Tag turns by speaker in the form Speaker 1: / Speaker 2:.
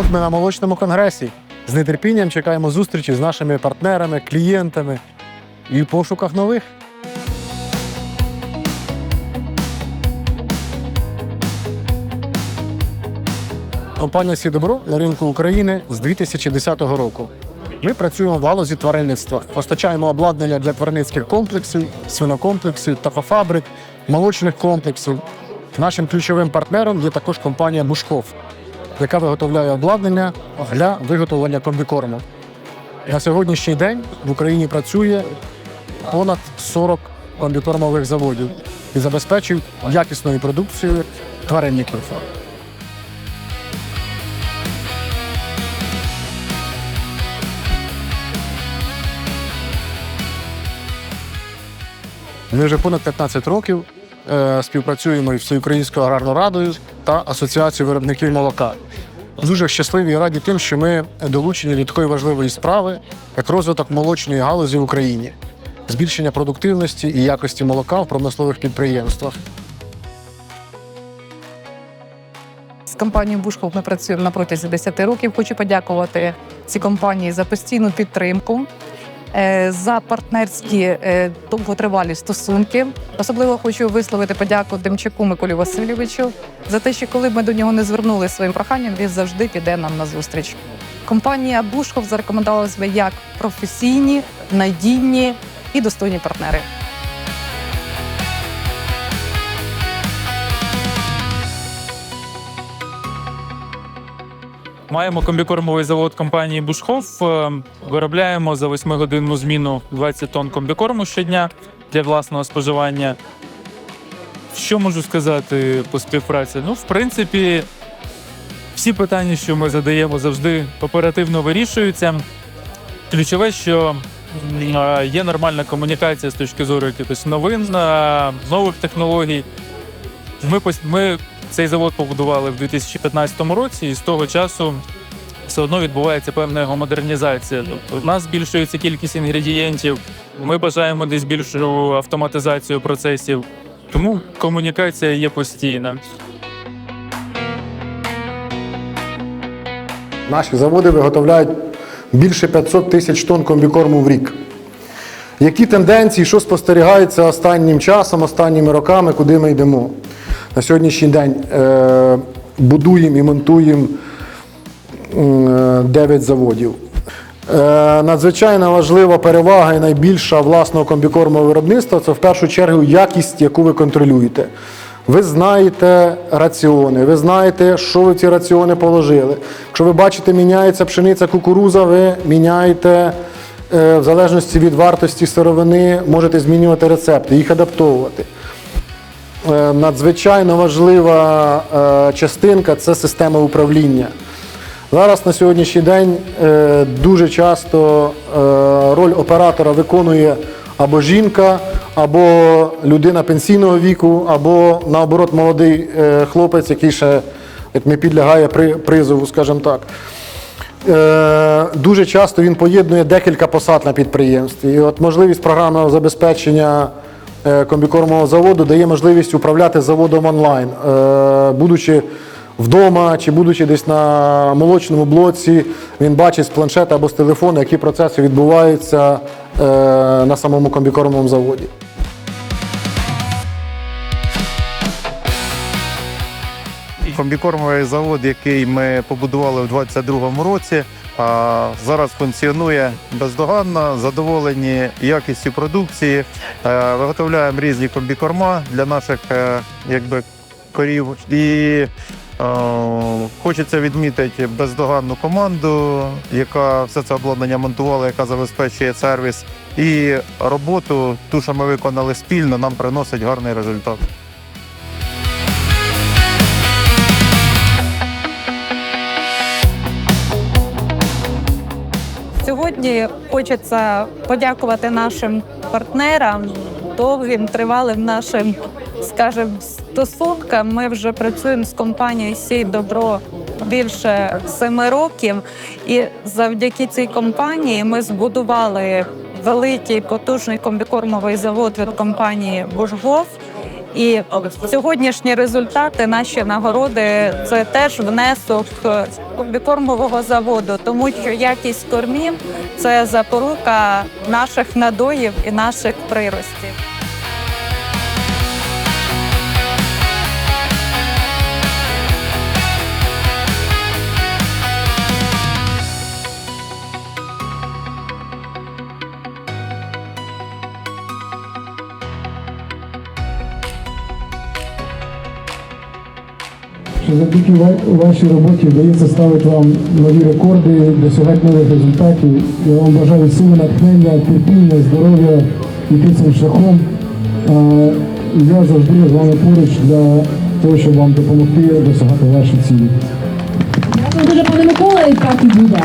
Speaker 1: От ми на молочному конгресі. З нетерпінням чекаємо зустрічі з нашими партнерами, клієнтами і в пошуках нових. Компанія «Сідобро» на ринку України з 2010 року. Ми працюємо в галузі тваринництва, постачаємо обладнання для тваринницьких комплексів, свинокомплексів, тафофабрик, молочних комплексів. Нашим ключовим партнером є також компанія Бушков, яка виготовляє обладнання для виготовлення комбікорму. На сьогоднішній день в Україні працює понад 40 комбікормових заводів і забезпечують якісною продукцією тваринників. Ми вже понад 15 років співпрацюємо із Всеукраїнською аграрною радою та Асоціацією виробників молока. Дуже щасливі і раді тим, що ми долучені до такої важливої справи, як розвиток молочної галузі в Україні, збільшення продуктивності і якості молока в промислових підприємствах.
Speaker 2: З компанією Бушков ми працюємо на протязі 10 років. Хочу подякувати цій компанії за постійну підтримку, е, за партнерські е, довготривалі стосунки. Особливо хочу висловити подяку Демчаку Миколі Васильовичу за те, що коли ми до нього не звернули своїм проханням, він завжди піде нам на зустріч. Компанія Бушков зарекомендувала себе як професійні, надійні і достойні партнери.
Speaker 3: Маємо комбікормовий завод компанії Бушхоф. Е, Виробляємо за 8-годинну зміну 20 тонн комбікорму щодня для власного споживання. Що можу сказати по співпраці? Ну, в принципі, всі питання, що ми задаємо, завжди оперативно вирішуються. Ключове, що е, є нормальна комунікація з точки зору якихось новин, е, нових технологій. Ми, ми цей завод побудували в 2015 році, і з того часу все одно відбувається певна його модернізація. Тобто, у нас збільшується кількість інгредієнтів. Ми бажаємо десь більшу автоматизацію процесів. Тому комунікація є постійна.
Speaker 1: Наші заводи виготовляють більше 500 тисяч тонн комбікорму в рік. Які тенденції, що спостерігається останнім часом, останніми роками, куди ми йдемо? На сьогоднішній день е, будуємо і монтуємо 9 заводів. Е, надзвичайно важлива перевага і найбільша власного комбікормового виробництва це в першу чергу якість, яку ви контролюєте. Ви знаєте раціони, ви знаєте, що ви в ці раціони положили. Якщо ви бачите, міняється пшениця, кукуруза, ви міняєте е, в залежності від вартості сировини, можете змінювати рецепти, їх адаптовувати. Е, Надзвичайно важлива е, частинка це система управління. Зараз на сьогоднішній день е, дуже часто роль оператора виконує або жінка, або людина пенсійного віку, або наоборот молодий хлопець, який ще як не підлягає призову, скажімо так. Дуже часто він поєднує декілька посад на підприємстві. І от можливість програмного забезпечення комбікормового заводу дає можливість управляти заводом онлайн, Е, будучи вдома чи будучи десь на молочному блоці, він бачить з планшета або з телефону, які процеси відбуваються е, на самому комбікормовому заводі.
Speaker 4: Комбікормовий завод, який ми побудували в 2022 році, а зараз функціонує бездоганно, задоволені якістю продукції. Е, Виготовляємо різні комбікорма для наших е, якби, корів. І е, хочеться відмітити бездоганну команду, яка все це обладнання монтувала, яка забезпечує сервіс. І роботу, ту, що ми виконали спільно, нам приносить гарний результат.
Speaker 2: Сьогодні хочеться подякувати нашим партнерам, довгим, тривалим нашим, скажімо, стосункам. Ми вже працюємо з компанією Сій Добро більше семи років, і завдяки цій компанії ми збудували великий потужний комбікормовий завод від компанії Бужгов. І сьогоднішні результати, наші нагороди це теж внесок кормового комбікормового заводу, тому що якість кормів це запорука наших надоїв і наших приростів.
Speaker 1: Що завдяки вашій роботі вдається ставити вам нові рекорди, досягати нових результатів. Я вам бажаю сили, натхнення, терпіння, здоров'я йти цим шляхом. Я завжди з вами поруч для того, щоб вам допомогти досягати ваші цілі.
Speaker 5: Дякую дуже, пане Микола, і так і буде.